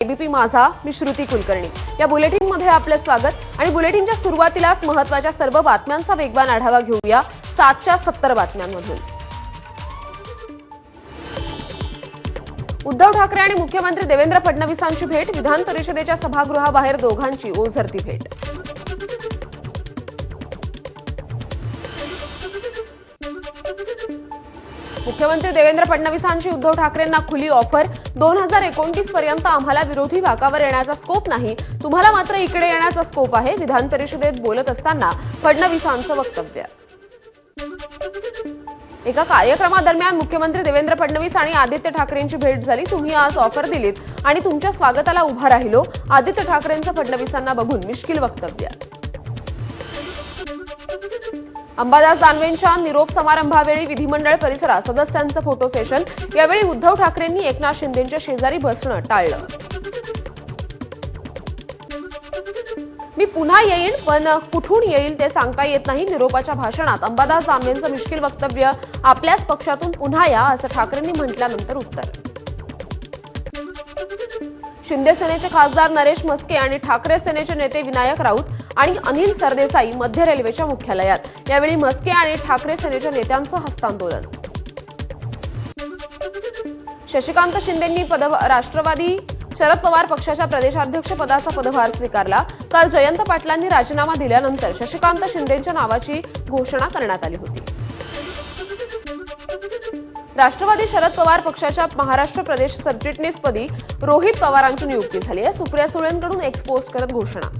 ABP माझा मी श्रुती कुलकर्णी. या बुलेटिनमध्ये आपलं स्वागत आणि बुलेटिनच्या सुरुवातीलाच महत्त्वाच्या सर्व बातम्यांचा वेगवान आढावा घेऊया सातच्या सत्तर बातम्यांमधून. उद्धव ठाकरे आणि मुख्यमंत्री देवेंद्र फडणवीसांची भेट विधान परिषदेच्या सभागृहाबाहेर दोघांची ओझरती भेट. मुख्यमंत्री देवेंद्र फडणवीसांची उद्धव ठाकरेंना खुली ऑफर दोन हजार एकोणतीस पर्यंत आम्हाला विरोधी भागावर येण्याचा स्कोप नाही. तुम्हाला मात्र इकडे येण्याचा स्कोप आहे विधान परिषदेत बोलत असताना फडणवीसांचं वक्तव्य. एका कार्यक्रमादरम्यान मुख्यमंत्री देवेंद्र फडणवीस आणि आदित्य ठाकरेंची भेट झाली. तुम्ही आज ऑफर दिलीत आणि तुमच्या स्वागताला उभा राहिलो. आदित्य ठाकरेंचं फडणवीसांना बघून मिश्किल वक्तव्य. अंबादास दानवेंच्या निरोप समारंभावेळी विधिमंडळ परिसरात सदस्यांचं फोटो सेशन यावेळी उद्धव ठाकरेंनी एकनाथ शिंदेच्या शेजारी बसणं टाळलं. मी पुन्हा येईन पण कुठून येईल ते सांगता येत नाही निरोपाच्या भाषणात. अंबादास दानवेंचं मिश्किल वक्तव्य आपल्याच पक्षातून पुन्हा या असं ठाकरेंनी म्हटल्यानंतर उत्तर. शिंदे सेनेचे खासदार नरेश मस्के आणि ठाकरे सेनेचे नेते विनायक राऊत आणि अनिल सरदेसाई मध्य रेल्वेच्या मुख्यालयात. यावेळी म्हस्के आणि ठाकरे सेनेच्या नेत्यांचं हस्तांदोलन. शशिकांत शिंदेंनी पद राष्ट्रवादी शरद पवार पक्षाच्या प्रदेशाध्यक्ष पदाचा पदभार स्वीकारला. तर जयंत पाटलांनी राजीनामा दिल्यानंतर शशिकांत शिंदेच्या नावाची घोषणा करण्यात आली होती. राष्ट्रवादी शरद पवार पक्षाच्या महाराष्ट्र प्रदेश सरचिटणीसपदी रोहित पवारांची नियुक्ती झाली आहे. सुप्रिया सुळेंकडून एक्सपोज करत घोषणा.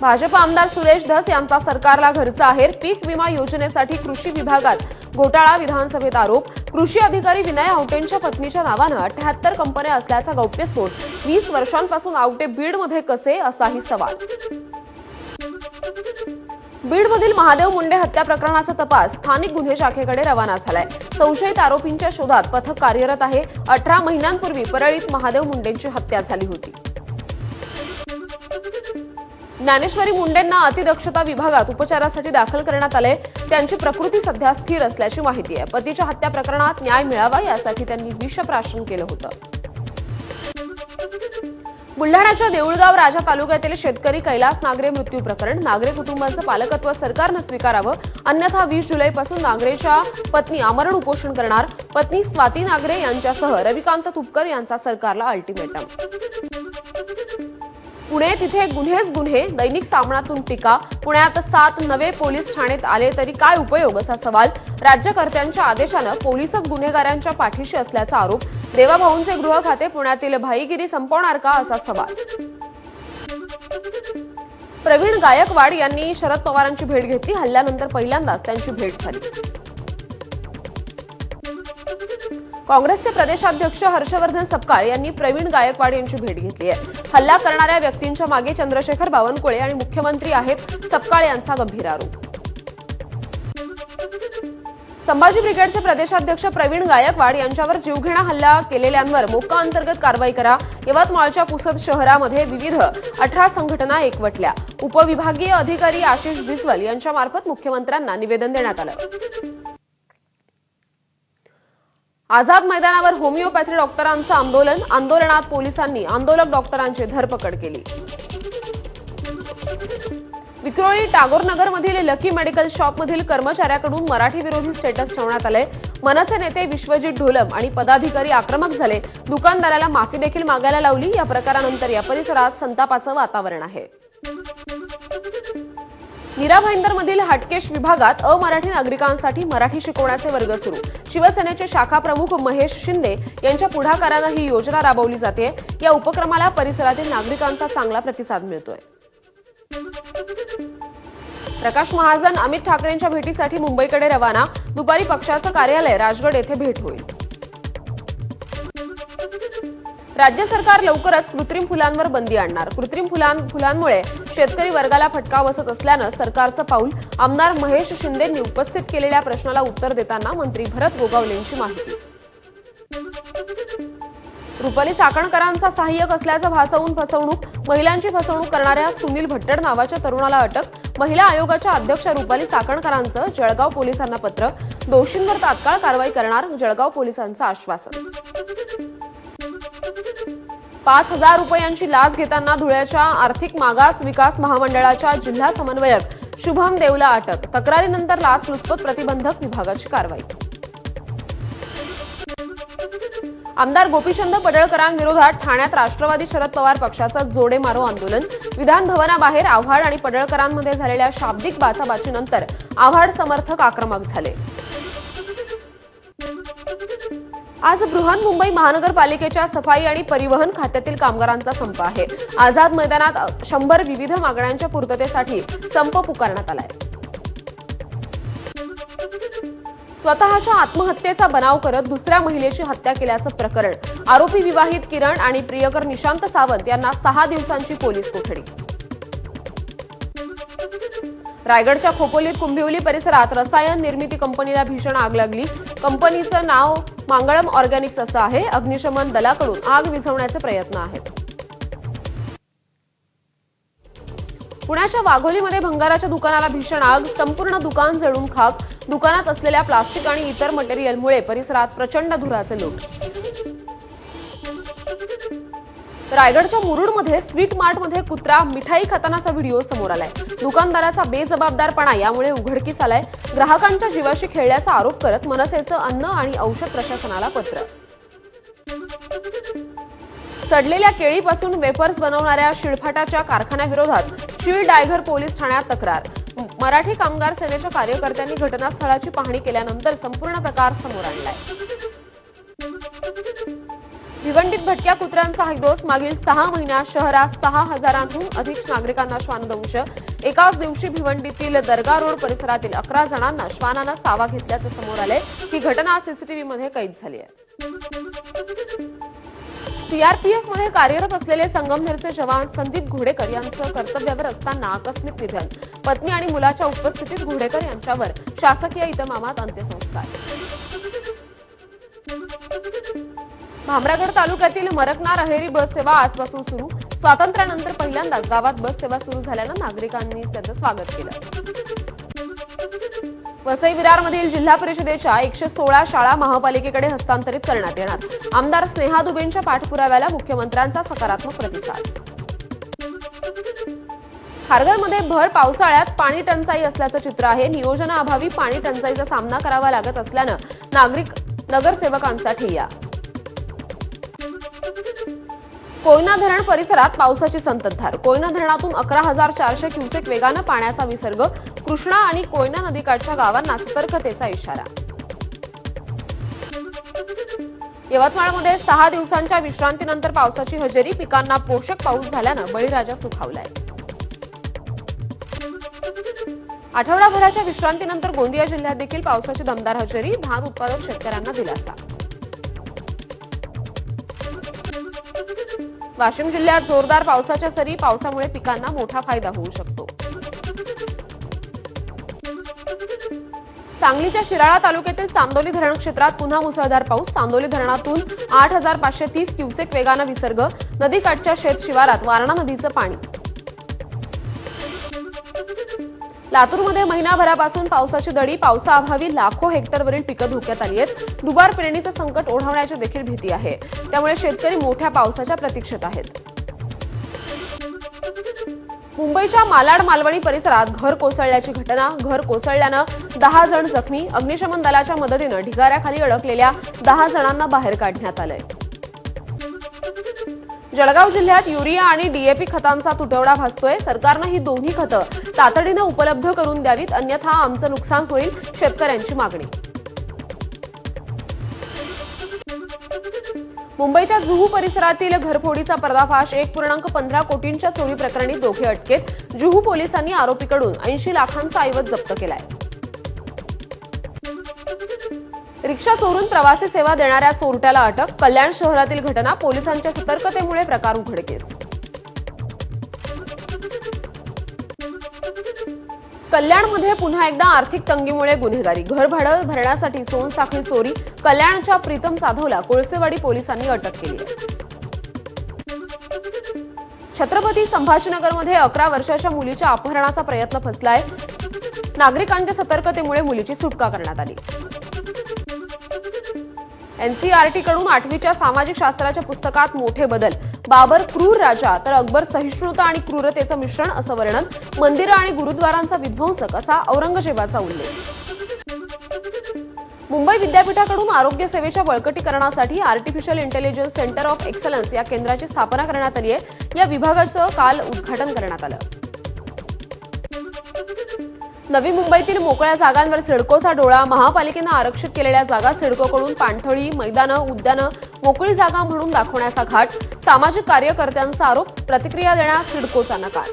भाजप आमदार सुरेश धस यांचा सरकारला घरचा आहेर पीक विमा योजनेसाठी कृषी विभागात घोटाळा विधानसभेत आरोप. कृषी अधिकारी विनय आवटेंच्या पत्नीच्या नावानं अठ्याहत्तर कंपन्या असल्याचा गौप्यस्फोट वीस वर्षांपासून आवटे बीडमध्ये कसे असाही सवाल. बीडमधील महादेव मुंडे हत्या प्रकरणाचा तपास स्थानिक गुन्हे शाखेकडे रवाना झालाय. संशयित आरोपींच्या शोधात पथक कार्यरत आहे. अठरा महिन्यांपूर्वी परळीत महादेव मुंडेंची हत्या झाली होती. ज्ञानेश्वरी मुंडेंना अतिदक्षता विभागात उपचारासाठी दाखल करण्यात आले. त्यांची प्रकृती सध्या स्थिर असल्याची माहिती आहे. पतीच्या हत्या प्रकरणात न्याय मिळावा यासाठी त्यांनी विषप्राशन केलं होतं. बुलढाण्याच्या देऊळगाव राजा तालुक्यातील शेतकरी कैलास नागरे मृत्यू प्रकरण. नागरे कुटुंबाचं पालकत्व सरकारनं स्वीकारावं. अन्यथा वीस जुलैपासून नागरेच्या पत्नी आमरण उपोषण करणार. पत्नी स्वाती नागरे यांच्यासह रविकांत तुपकर यांचा सरकारला अल्टिमेटम पुणे तिथे गुन्हेच गुन्हे दैनिक सामनातून टीका. पुण्यात सात नवे पोलीस ठाण्यात आले तरी काय उपयोग असा सवाल राज्यकर्त्यांच्या आदेशानं पोलीसच गुन्हेगारांच्या पाठीशी असल्याचा आरोप. देवाभाऊंचे गृह खाते पुण्यातील भाईगिरी संपवणार का असा सवाल? प्रवीण गायकवाड यांनी शरद पवारांची भेट घेतली. हल्ल्यानंतर पहिल्यांदाच त्यांची भेट झाली. काँग्रेसचे प्रदेशाध्यक्ष हर्षवर्धन सपकाळ यांनी प्रवीण गायकवाड यांची भेट घेतली आहे. हल्ला करणाऱ्या व्यक्तींच्या मागे चंद्रशेखर बावनकुळे आणि मुख्यमंत्री आहेत सपकाळ यांचा गंभीर आरोप. संभाजी ब्रिगेडचे प्रदेशाध्यक्ष प्रवीण गायकवाड यांच्यावर जीवघेणा हल्ला केलेल्यांवर मोक्का अंतर्गत कारवाई करा. यवतमाळच्या पुसद शहरामध्ये विविध अठरा संघटना एकवटल्या. उपविभागीय अधिकारी आशिष बिस्वल यांच्या मार्फत मुख्यमंत्र्यांना निवेदन देण्यात आलं. आझाद मैदानावर होमिओपॅथी डॉक्टरांचं आंदोलन आंदोलनात पोलिसांनी आंदोलक डॉक्टरांची धरपकड केली. विक्रोळी टागोरनगरमधील लकी मेडिकल शॉपमधील कर्मचाऱ्याकडून मराठी विरोधी स्टेटस ठेवण्यात आले मनसे नेते विश्वजित ढोलम आणि पदाधिकारी आक्रमक झाले. दुकानदाराला माफी देखील मागायला लावली. या प्रकारानंतर या परिसरात संतापाचं वातावरण आहे. मीरा भाईंदरमधील हटकेश विभागात अमराठी नागरिकांसाठी मराठी शिकवण्याचे वर्ग सुरू. शिवसेनेचे शाखा प्रमुख महेश शिंदे यांच्या पुढाकारानं ही योजना राबवली जाते. या उपक्रमाला परिसरातील नागरिकांचा चांगला प्रतिसाद मिळतोय. प्रकाश महाजन अमित ठाकरेंच्या भेटीसाठी मुंबईकडे रवाना. दुपारी पक्षाचं कार्यालय राजगड येथे भेट होईल. राज्य सरकार लवकरच कृत्रिम फुलांवर बंदी आणणार. कृत्रिम फुलां फुलांमुळे शेतकरी वर्गाला फटका बसत असल्यानं सरकारचं पाऊल आमदार महेश शिंदेंनी उपस्थित केलेल्या प्रश्नाला उत्तर देताना मंत्री भरत गोगावलेंची माहिती. रुपाली चाकणकरांचा सहाय्यक असल्याचं भासवून फसवणूक महिलांची फसवणूक करणाऱ्या सुनील भट्टड नावाच्या तरुणाला अटक महिला आयोगाच्या अध्यक्ष रुपाली चाकणकरांचं जळगाव पोलिसांना पत्र दोषींवर तात्काळ कारवाई करणार जळगाव पोलिसांचं आश्वासन. पाच हजार रुपयांची लाच घेताना धुळ्याच्या आर्थिक मागास विकास महामंडळाच्या जिल्हा समन्वयक शुभम देवला अटक. तक्रारीनंतर लाचलुचपत प्रतिबंधक विभागाची कारवाई. आमदार गोपीचंद पडळकरांविरोधात ठाण्यात राष्ट्रवादी शरद पवार पक्षाचं जोडे मारो आंदोलन. विधान भवनाबाहेर आव्हाड आणि पडळकरांमध्ये झालेल्या शाब्दिक बाचाबाचीनंतर आव्हाड समर्थक आक्रमक झाले. आज बृहन्मुंबई महानगरपालिकेच्या सफाई आणि परिवहन खात्यातील कामगारांचा संप आहे. आझाद मैदानात शंभर विविध मागण्यांच्या पूर्ततेसाठी संप पुकारण्यात आलाय. स्वतःच्या आत्महत्येचा बनाव करत दुसऱ्या महिलेची हत्या केल्याचं प्रकरण. आरोपी विवाहित किरण आणि प्रियकर निशांत सावंत यांना सहा दिवसांची पोलीस कोठडी. रायगडच्या खोपोलीत कुंभिवली परिसरात रसायन निर्मिती कंपनीला भीषण आग लागली. कंपनीचं नाव मांगळम ऑर्गॅनिक्स असं आहे. अग्निशमन दलाकडून आग विझवण्याचे प्रयत्न आहेत. पुण्याच्या वाघोलीमध्ये भंगाराच्या दुकानाला भीषण आग. संपूर्ण दुकान जळून खाक. दुकानात असलेल्या प्लास्टिक आणि इतर मटेरियलमुळे परिसरात प्रचंड धुराचे लोट. रायगडच्या मुरुडमध्ये स्वीट मार्टमध्ये कुत्रा मिठाई खातानाचा व्हिडिओ समोर आलाय. दुकानदाराचा बेजबाबदारपणा यामुळे उघडकीस आलाय. ग्राहकांच्या जीवाशी खेळल्याचा आरोप करत मनसेचं अन्न आणि औषध प्रशासनाला पत्र. सडलेल्या केळीपासून वेफर्स बनवणाऱ्या शिळफाटाच्या कारखान्याविरोधात शीळ डायघर पोलीस ठाण्यात तक्रार. मराठी कामगार सेनेच्या कार्यकर्त्यांनी घटनास्थळाची पाहणी केल्यानंतर संपूर्ण प्रकार समोर आणलाय. भटक्या कुत्र्यांचा हैदोस मागील सहा महिन्यात शहरात सहा हजारांहून अधिक नागरिकांना श्वानदंश. एकाच दिवशी भिवंडीतील दर्गा रोड परिसरातील अकरा जणांना श्वानानं सावा घेतल्याचं समोर आलंय. ही घटना सीसीटीव्हीमध्ये कैद झाली आहे. सीआरपीएफमध्ये कार्यरत असलेले संगमनेरचे जवान संदीप घोडेकर यांचं कर्तव्यावर असताना आकस्मिक निधन. पत्नी आणि मुलाच्या उपस्थितीत घोडेकर यांच्यावर शासकीय इतमामात अंत्यसंस्कार. भामरागड तालुक्यातील मरकनार अहेरी बस सेवा आजपासून सुरू. स्वातंत्र्यानंतर पहिल्यांदाच गावात बस सेवा सुरू झाल्यानं नागरिकांनी त्याचं स्वागत केलं. वसई विरारमधील जिल्हा परिषदेच्या एकशे सोळा शाळा महापालिकेकडे हस्तांतरित करण्यात येणार. आमदार स्नेहा दुबेंच्या पाठपुराव्याला मुख्यमंत्र्यांचा सकारात्मक प्रतिसाद. खारघरमध्ये भर पावसाळ्यात पाणी टंचाई असल्याचं चित्र आहे. नियोजनाअभावी पाणी टंचाईचा सामना करावा लागत असल्यानं नागरिक नगरसेवकांचा ठिय्या कोयना धरण परिसरात पावसाची संततधार. कोयना धरणातून अकरा हजार चारशे क्युसेक वेगानं पाण्याचा विसर्ग कृष्णा आणि कोयना नदीकाठच्या गावांना सतर्कतेचा इशारा. यवतमाळमध्ये सहा दिवसांच्या विश्रांतीनंतर पावसाची हजेरी पिकांना पोषक पाऊस झाल्यानं बळीराजा सुखावलाय. आठवडाभराच्या विश्रांतीनंतर गोंदिया जिल्ह्यात देखील पावसाची दमदार हजेरी धान उत्पादक शेतकऱ्यांना दिलासा. वाशिम जिल्ह्यात जोरदार पावसाच्या सरी पावसामुळे पिकांना मोठा फायदा होऊ शकतो. सांगलीच्या शिराळा तालुक्यातील चांदोली धरण क्षेत्रात पुन्हा मुसळधार पाऊस. चांदोली धरणातून आठ हजार पाचशे तीस क्युसेक वेगानं विसर्ग नदीकाठच्या शेत शिवारात वारणा नदीचं पाणी. लातूरमध्ये महिनाभरापासून पावसाची दडी पावसाअभावी लाखो हेक्टरवरील पिकं धोक्यात आली आहेत. दुबार पेरणीचं संकट ओढवण्याची देखील भीती आहे. त्यामुळे शेतकरी मोठ्या पावसाच्या प्रतीक्षेत आहेत. मुंबईच्या मालाड मालवणी परिसरात घर कोसळल्याची घटना. घर कोसळल्यानं दहा जण जखमी. अग्निशमन दलाच्या मदतीनं ढिगाऱ्याखाली अडकलेल्या दहा जणांना बाहेर काढण्यात आलंय. जळगाव जिल्ह्यात युरिया आणि डीएपी खतांचा तुटवडा भासतोय. सरकारनं ही दोन्ही खतं तातडीनं उपलब्ध करून द्यावीत. अन्यथा आमचं नुकसान होईल शेतकऱ्यांची मागणी. मुंबईच्या जुहू परिसरातील घरफोडीचा पर्दाफाश एक पूर्णांक पंधरा कोटींच्या चोरी प्रकरणी दोघे अटकेत. जुहू पोलिसांनी आरोपीकडून ऐंशी लाखांचा ऐवज जप्त केलाय. रिक्षा चोरून प्रवासी सेवा देणाऱ्या चोरट्याला अटक कल्याण शहरातील घटना पोलिसांच्या सतर्कतेमुळे प्रकार उघडकीस कल्याणमध्ये पुन्हा एकदा आर्थिक तंगीमुळे गुन्हेगारी. घर भाडं भरण्यासाठी सोनसाखळी चोरी कल्याणच्या प्रीतम साधवला कोळसेवाडी पोलिसांनी अटक केली. छत्रपती संभाजीनगरमध्ये अकरा वर्षाच्या मुलीच्या अपहरणाचा प्रयत्न फसलाय. नागरिकांच्या सतर्कतेमुळे मुलीची सुटका करण्यात आली. एनसीआरटी कडून आठवीच्या सामाजिक शास्त्राच्या पुस्तकात मोठे बदल. बाबर क्रूर राजा तर अकबर सहिष्णुता आणि क्रूरतेचं मिश्रण असं वर्णन. मंदिरं आणि गुरुद्वारांचा विध्वंसक असा औरंगजेबाचा उल्लेख. मुंबई विद्यापीठाकडून आरोग्य सेवेच्या बळकटीकरणासाठी artificial intelligence centre of excellence या केंद्राची स्थापना करण्यात आली आहे. या विभागाचं काल उद्घाटन करण्यात आलं. नवी मुंबईतील मोकळ्या जागांवर सिडकोचा डोळा महापालिकेनं आरक्षित केलेल्या जागा सिडकोकडून पाणथळी मैदानं उद्यानं मोकळी जागा म्हणून दाखवण्याचा घाट सामाजिक कार्यकर्त्यांचा आरोप प्रतिक्रिया देण्यास सिडकोचा नकार.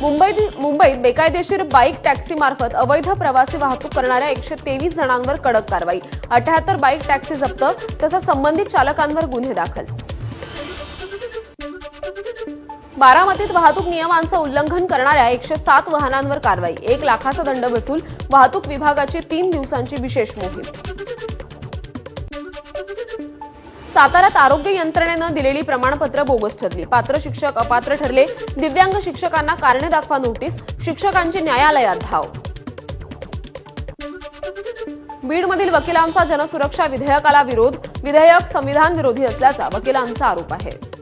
मुंबईत मुंबईत बेकायदेशीर बाईक टॅक्सी मार्फत अवैध प्रवासी वाहतूक करणाऱ्या एकशे तेवीस जणांवर कडक कारवाई. अठ्याहत्तर बाईक टॅक्सी जप्त तसंच संबंधित चालकांवर गुन्हे दाखल. बारामतीत वाहतूक नियमांचं उल्लंघन करणाऱ्या एकशे सात वाहनांवर कारवाई. एक लाखाचा दंड वसूल. वाहतूक विभागाची तीन दिवसांची विशेष मोहीम. साताऱ्यात आरोग्य यंत्रणेनं दिलेली प्रमाणपत्र बोगस ठरली. पात्र शिक्षक अपात्र ठरले. दिव्यांग शिक्षकांना कारणे दाखवा नोटीस. शिक्षकांची न्यायालयात धाव. बीडमधील वकिलांचा जनसुरक्षा विधेयकाला विरोध. विधेयक संविधान विरोधी असल्याचा वकिलांचा आरोप आहे.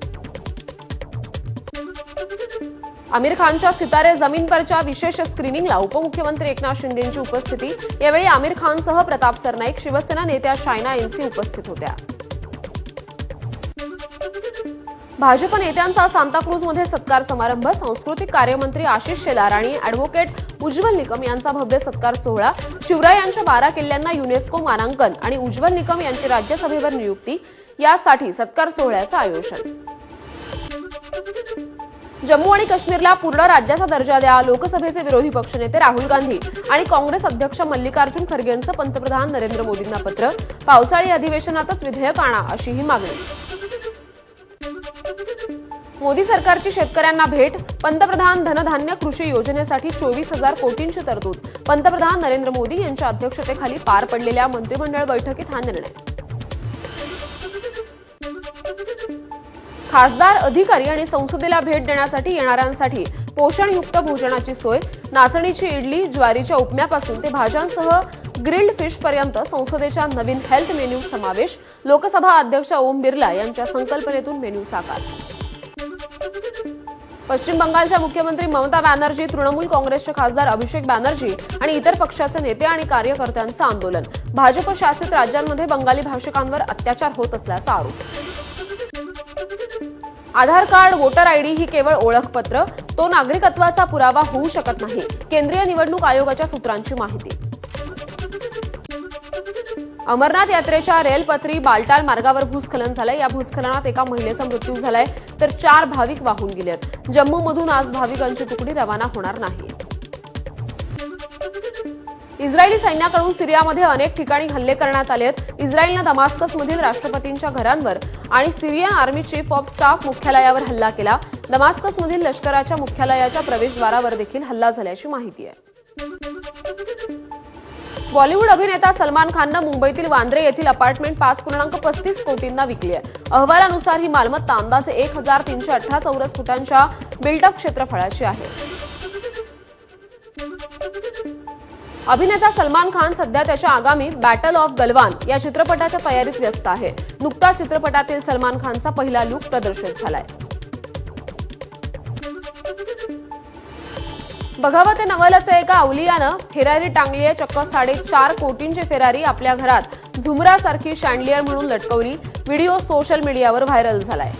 आमिर खानच्या सितारे जमीन परच्या विशेष स्क्रीनिंगला उपमुख्यमंत्री एकनाथ शिंदेंची उपस्थिती. यावेळी आमिर खानसह प्रताप सरनाईक शिवसेना नेत्या शायना एनसी उपस्थित होत्या. भाजप नेत्यांचा सांताक्रूजमध्ये सत्कार समारंभ. सांस्कृतिक कार्यमंत्री आशिष शेलार आणि अॅडव्होकेट उज्ज्वल निकम यांचा भव्य सत्कार सोहळा. शिवराय यांच्या बारा किल्ल्यांना युनेस्को मानांकन आणि उज्ज्वल निकम यांची राज्यसभेवर नियुक्ती. यासाठी सत्कार सोहळ्याचं आयोजन. जम्मू आणि काश्मीरला पूर्ण राज्याचा दर्जा द्या. लोकसभेचे विरोधी पक्षनेते राहुल गांधी आणि काँग्रेस अध्यक्ष मल्लिकार्जुन खरगे यांचं पंतप्रधान नरेंद्र मोदींना पत्र. पावसाळी अधिवेशनातच विधेयक आणा अशी ही मागणी. मोदी सरकारची शेतकऱ्यांना भेट. पंतप्रधान धनधान्य कृषी योजनेसाठी चोवीस हजार कोटींची तरतूद. पंतप्रधान नरेंद्र मोदी यांच्या अध्यक्षतेखाली पार पडलेल्या मंत्रिमंडळ बैठकीत हा निर्णय. खासदार अधिकारी आणि संसदेला भेट देण्यासाठी येणाऱ्यांसाठी पोषणयुक्त भोजनाची सोय नाचणीची इडली ज्वारीच्या उपम्यापासून ते भाज्यांसह ग्रिल्ड फिश पर्यंत संसदेच्या नवीन हेल्थ मेन्यू समावेश. लोकसभा अध्यक्ष ओम बिर्ला यांच्या संकल्पनेतून मेन्यू साकार. पश्चिम बंगालच्या मुख्यमंत्री ममता बॅनर्जी तृणमूल काँग्रेसचे खासदार अभिषेक बॅनर्जी आणि इतर पक्षाचे नेते आणि कार्यकर्त्यांचं आंदोलन. भाजप शासित राज्यांमध्ये बंगाली भाषिकांवर अत्याचार होत असल्याचा आरोप. आधार कार्ड वोटर आयडी ही केवळ ओळखपत्र. तो नागरिकत्वाचा पुरावा होऊ शकत नाही. केंद्रीय निवडणूक आयोगाच्या सूत्रांची माहिती. अमरनाथ यात्रेच्या रेलपत्री बालटाल मार्गावर भूस्खलन झालंय. या भूस्खलनात एका महिलेचा मृत्यू झालाय. तर चार भाविक वाहून गेलेत. जम्मूमधून आज भाविकांची तुकडी रवाना होणार नाही. इस्रायली सैन्याकडून सिरियामध्ये अनेक ठिकाणी हल्ले करण्यात आले आहेत इस्रायलनं दमास्कसमधील राष्ट्रपतींच्या घरांवर आणि Syrian army chief of staff मुख्यालयावर हल्ला केला. दमास्कसमधील लष्कराच्या मुख्यालयाच्या प्रवेशद्वारावर देखील हल्ला झाल्याची माहिती आहे. बॉलिवूड अभिनेता सलमान खाननं मुंबईतील वांद्रे येथील अपार्टमेंट पाच पूर्णांक पस्तीस कोटींना विकली आहे. अहवालानुसार ही मालमत्ता अंदाजे एक हजार तीनशे अठरा चौरस फुटांच्या बिल्डअप क्षेत्रफळाची आहे. अभिनेता सलमान खान सध्या त्याच्या आगामी बॅटल ऑफ गलवान या चित्रपटाच्या तयारीत व्यस्त आहे. नुकताच चित्रपटातील सलमान खानचा पहिला लुक प्रदर्शित झालाय. बघावं ते नवलचं एका अवलियानं फेरारी टांगली आहे चक्क साडेचार कोटींची फेरारी आपल्या घरात. झुमरासारखी शँडलियर म्हणून लटकवली. व्हिडिओ सोशल मीडियावर व्हायरल झालाय.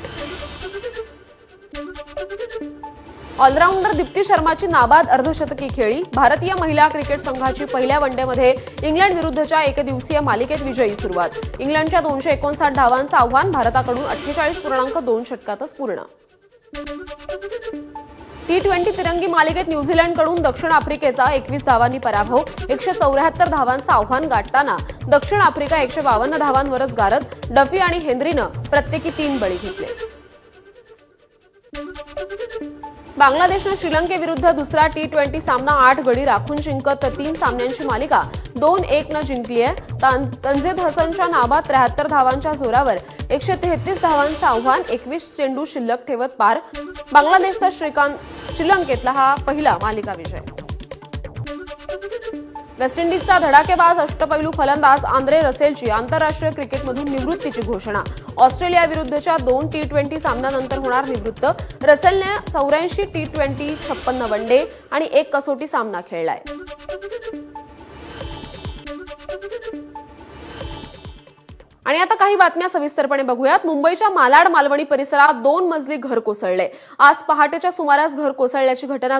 ऑलराऊंडर दीप्ती शर्माची नाबाद अर्धशतकी खेळी भारतीय महिला क्रिकेट संघाची पहिल्या वनडेमध्ये इंग्लंड विरुद्धच्या एकदिवसीय मालिकेत विजयी सुरुवात. इंग्लंडच्या दोनशे एकोणसाठ धावांचं आव्हान भारताकडून अठ्ठेचाळीस पूर्णांक दोन षटकातच पूर्ण. टी ट्वेंटी तिरंगी मालिकेत न्यूझीलंडकडून दक्षिण आफ्रिकेचा एकवीस धावांनी पराभव एकशे चौऱ्याहत्तर धावांचं आव्हान गाठताना दक्षिण आफ्रिका एकशे बावन्न धावांवरच गारत डफी आणि हेनरीनं प्रत्येकी तीन बळी घेतले. बांगलादेशनं श्रीलंकेविरुद्ध दुसरा टी ट्वेंटी सामना आठ गडी राखून जिंकत तीन सामन्यांची मालिका दोन एक न जिंकली आहे. तान- हसनच्या नावात त्र्याहत्तर धावांच्या जोरावर एकशे तेहतीस धावांचं आव्हान एकवीस चेंडू शिल्लक ठेवत पार. बांगलादेशचा श्रीकांत श्रीलंकेतला हा पहिला मालिका विजय. वेस्ट इंडिजचा धडाकेबाज अष्टपैलू फलंदाज आंद्रे रसेलची आंतरराष्ट्रीय क्रिकेटमधून निवृत्तीची घोषणा. ऑस्ट्रेलिया विरुद्धच्या दोन टी ट्वेंटी सामन्यानंतर होणार निवृत्त. रसेलने चौऱ्याऐंशी टी ट्वेंटी छप्पन्न वन डे आणि एक कसोटी सामना खेळलाय. आणि आता काही बातम्या सविस्तरपणे बघूयात. मुंबईच्या मालाड मालवणी परिसरात दोन मजली घर कोसळले. आज पहाटेच्या सुमारास घर कोसळल्याची घटना